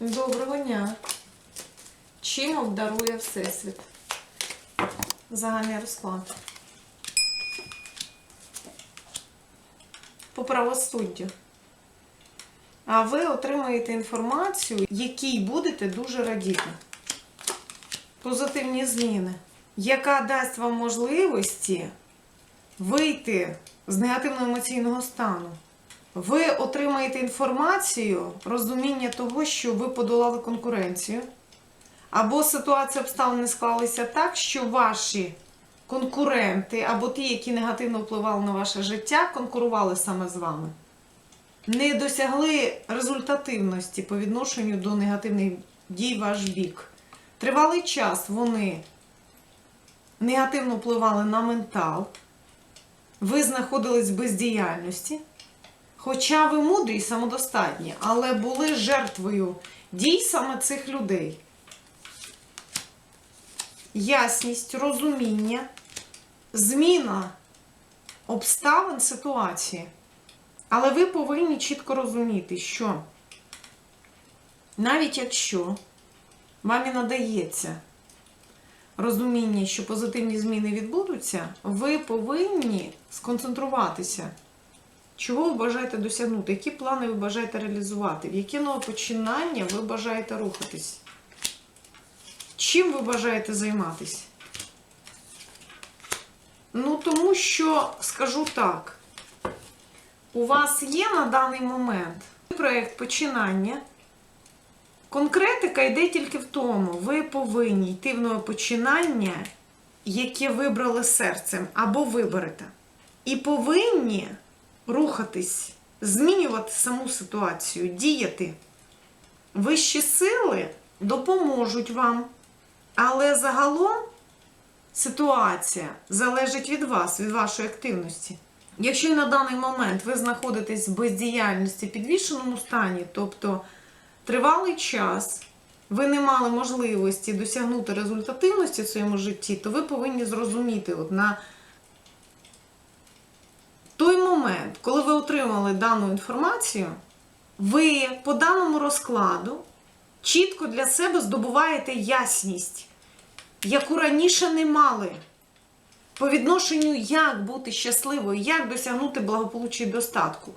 Доброго дня. Чим обдарує Всесвіт? Загальний розклад. По правосуддю. А ви отримаєте інформацію, якій будете дуже радіти. Позитивні зміни, яка дасть вам можливості вийти з негативного емоційного стану. Ви отримаєте інформацію, розуміння того, що ви подолали конкуренцію, або ситуація обставини склалися так, що ваші конкуренти, або ті, які негативно впливали на ваше життя, конкурували саме з вами, не досягли результативності по відношенню до негативних дій ваш бік. Тривалий час вони негативно впливали на ментал, ви знаходились в бездіяльності. Хоча ви мудрі і самодостатні, але були жертвою дій саме цих людей. Ясність, розуміння, зміна обставин ситуації. Але ви повинні чітко розуміти, що навіть якщо вам і надається розуміння, що позитивні зміни відбудуться, ви повинні сконцентруватися. Чого ви бажаєте досягнути? Які плани ви бажаєте реалізувати? В яке нове починання ви бажаєте рухатись? Чим ви бажаєте займатися? Ну, тому що, скажу так, у вас є на даний момент проєкт починання. Конкретика йде тільки в тому, ви повинні йти в нове починання, яке вибрали серцем, або виберете. І повинні рухатись, змінювати саму ситуацію, діяти. Вищі сили допоможуть вам, але загалом ситуація залежить від вас, від вашої активності. Якщо на даний момент ви знаходитесь в бездіяльності, підвішеному стані, тобто тривалий час, ви не мали можливості досягнути результативності в своєму житті, то ви повинні зрозуміти от на той момент, коли ви отримали дану інформацію, ви по даному розкладу чітко для себе здобуваєте ясність, яку раніше не мали. По відношенню, як бути щасливою, як досягнути благополуччя і достатку.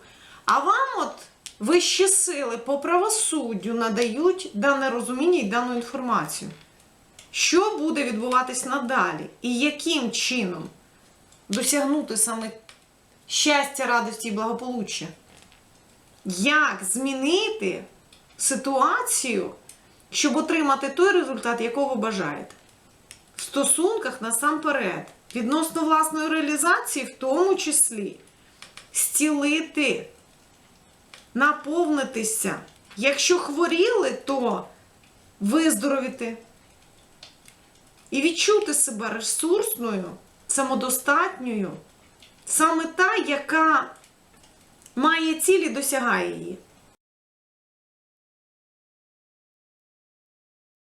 А вам, от вищі сили по правосуддю надають дане розуміння і дану інформацію. Що буде відбуватись надалі? І яким чином досягнути саме щастя, радості і благополуччя. Як змінити ситуацію, щоб отримати той результат, якого ви бажаєте? В стосунках насамперед, відносно власної реалізації, в тому числі, зцілити, наповнитися. Якщо хворіли, то виздоровіти. І відчути себе ресурсною, самодостатньою. Саме та, яка має цілі, досягає її.